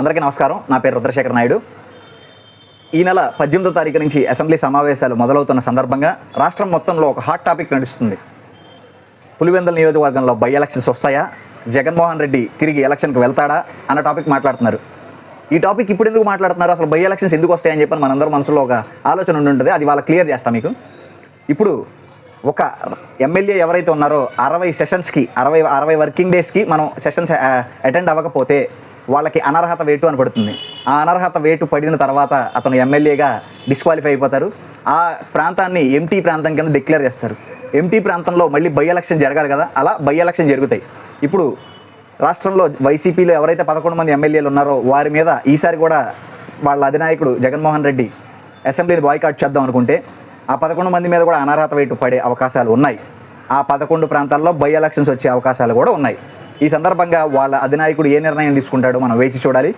అందరికీ నమస్కారం. నా పేరు రుద్రశేఖర్ నాయుడు. ఈ నెల పద్దెనిమిదో తారీఖు నుంచి అసెంబ్లీ సమావేశాలు మొదలవుతున్న సందర్భంగా రాష్ట్రం మొత్తంలో ఒక హాట్ టాపిక్ నడుస్తుంది. పులివెందుల నియోజకవర్గంలో బై ఎలక్షన్స్ వస్తాయా? జగన్మోహన్ రెడ్డి తిరిగి ఎలక్షన్కి వెళ్తాడా? అన్న టాపిక్ మాట్లాడుతున్నారు. ఈ టాపిక్ ఇప్పుడు ఎందుకు మాట్లాడుతున్నారు? అసలు బై ఎలక్షన్స్ ఎందుకు వస్తాయని చెప్పి మనందరి మనసులో ఒక ఆలోచన ఉండి ఉంటుంది. అది వాళ్ళ క్లియర్ చేస్తాం మీకు. ఇప్పుడు ఒక ఎమ్మెల్యే ఎవరైతే ఉన్నారో అరవై సెషన్స్కి అరవై అరవై వర్కింగ్ డేస్కి మనం సెషన్స్ అటెండ్ అవ్వకపోతే వాళ్ళకి అనర్హత వేటు అని పడుతుంది. ఆ అనర్హత వేటు పడిన తర్వాత అతను ఎమ్మెల్యేగా డిస్క్వాలిఫై అయిపోతారు. ఆ ప్రాంతాన్ని ఎంటీ ప్రాంతం కింద డిక్లేర్ చేస్తారు. ఎంటీ ప్రాంతంలో మళ్ళీ బై ఎలక్షన్ జరగాలి కదా? అలా బై ఎలక్షన్ జరుగుతాయి. ఇప్పుడు రాష్ట్రంలో వైసీపీలో ఎవరైతే పదకొండు మంది ఎమ్మెల్యేలు ఉన్నారో వారి మీద ఈసారి కూడా వాళ్ళ అధినాయకుడు జగన్మోహన్ రెడ్డి అసెంబ్లీని బాయ్కాట్ చేద్దాం అనుకుంటే ఆ పదకొండు మంది మీద కూడా అనర్హత వేటు పడే అవకాశాలు ఉన్నాయి. ఆ పదకొండు ప్రాంతాల్లో బై ఎలక్షన్స్ వచ్చే అవకాశాలు కూడా ఉన్నాయి. ఈ సందర్భంగా వాళ్ళ అధినాయకుడు ఏ నిర్ణయం తీసుకుంటాడో మనం వేచి చూడాలి.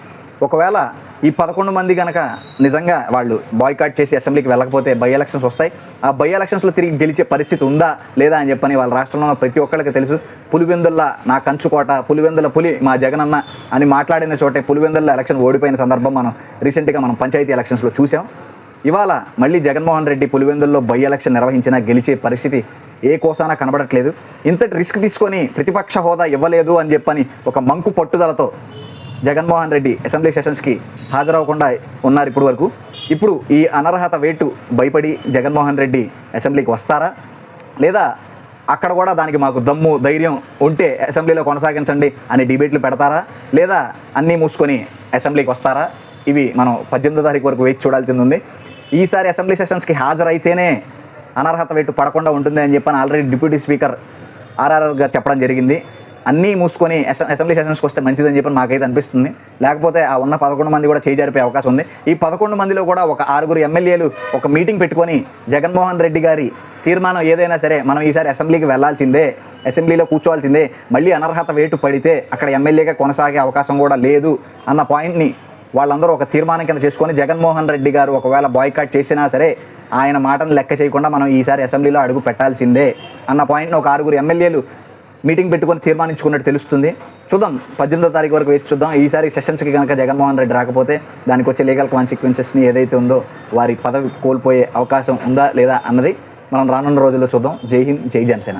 ఒకవేళ ఈ పదకొండు మంది కనుక నిజంగా వాళ్ళు బాయ్కాట్ చేసి అసెంబ్లీకి వెళ్ళకపోతే బై ఎలక్షన్స్ వస్తాయి. ఆ బై ఎలక్షన్స్లో తిరిగి గెలిచే పరిస్థితి ఉందా లేదా అని చెప్పని వాళ్ళ రాష్ట్రంలో ఉన్న ప్రతి ఒక్కరికి తెలుసు. పులివెందుల నా కంచుకోట పులివెందుల పులి మా జగనన్న అని మాట్లాడిన చోటే పులివెందుల ఎలక్షన్ ఓడిపోయిన సందర్భం మనం రీసెంట్గా మనం పంచాయతీ ఎలక్షన్స్లో చూసాం ఇవాళ మళ్ళీ జగన్మోహన్ రెడ్డి పులివెందుల్లో బై ఎలక్షన్ నిర్వహించినా గెలిచే పరిస్థితి ఏ కోసానా కనబడట్లేదు. ఇంతటి రిస్క్ తీసుకొని ప్రతిపక్ష హోదా ఇవ్వలేదు అని చెప్పని ఒక మంకు పట్టుదలతో జగన్మోహన్ రెడ్డి అసెంబ్లీ సెషన్స్కి హాజరవ్వకుండా ఉన్నారు ఇప్పుడు వరకు. ఇప్పుడు ఈ అనర్హత వేటు భయపడి జగన్మోహన్ రెడ్డి అసెంబ్లీకి వస్తారా? లేదా అక్కడ కూడా దానికి మాకు దమ్ము ధైర్యం ఉంటే అసెంబ్లీలో కొనసాగించండి అని డిబేట్లు పెడతారా? లేదా అన్నీ మూసుకొని అసెంబ్లీకి వస్తారా? ఇవి మనం పద్దెనిమిదో తారీఖు వరకు వేచి చూడాల్సింది ఉంది. ఈసారి అసెంబ్లీ సెషన్స్కి హాజరైతేనే అనర్హత వెట్టు పడకుండా ఉంటుంది అని చెప్పని ఆల్రెడీ డిప్యూటీ స్పీకర్ ఆర్ఆర్ఆర్ గారు చెప్పడం జరిగింది. అన్నీ మూసుకొని అసెంబ్లీ సెషన్స్కి వస్తే మంచిదని చెప్పి మాకైతే అనిపిస్తుంది. లేకపోతే ఆ ఉన్న పదకొండు మంది కూడా చేయి అవకాశం ఉంది. ఈ పదకొండు మందిలో కూడా ఒక ఆరుగురు ఎమ్మెల్యేలు ఒక మీటింగ్ పెట్టుకొని జగన్మోహన్ రెడ్డి గారి తీర్మానం ఏదైనా సరే మనం ఈసారి అసెంబ్లీకి వెళ్ళాల్సిందే అసెంబ్లీలో కూర్చోవాల్సిందే. మళ్ళీ అనర్హత వేటు పడితే అక్కడ ఎమ్మెల్యేగా కొనసాగే అవకాశం కూడా లేదు అన్న పాయింట్ని వాళ్ళందరూ ఒక తీర్మానం కింద చేసుకొని జగన్మోహన్ రెడ్డి గారు ఒకవేళ బాయ్కాట్ చేసినా సరే ఆయన మాటను లెక్క చేయకుండా మనం ఈసారి అసెంబ్లీలో అడుగు పెట్టాల్సిందే అన్న పాయింట్ని ఒక ఆరుగురు ఎమ్మెల్యేలు మీటింగ్ పెట్టుకొని తీర్మానించుకున్నట్టు తెలుస్తుంది. చూద్దాం పద్దెనిమిదో తారీఖు వరకు వేచి చూద్దాం. ఈసారి సెషన్స్కి కనుక జగన్మోహన్ రెడ్డి రాకపోతే దానికి వచ్చే లీగల్ కాన్సిక్వెన్సెస్ని ఏదైతే ఉందో వారి పదవి కోల్పోయే అవకాశం ఉందా లేదా అన్నది మనం రానున్న రోజుల్లో చూద్దాం. జై హింద్ జై జనసేన.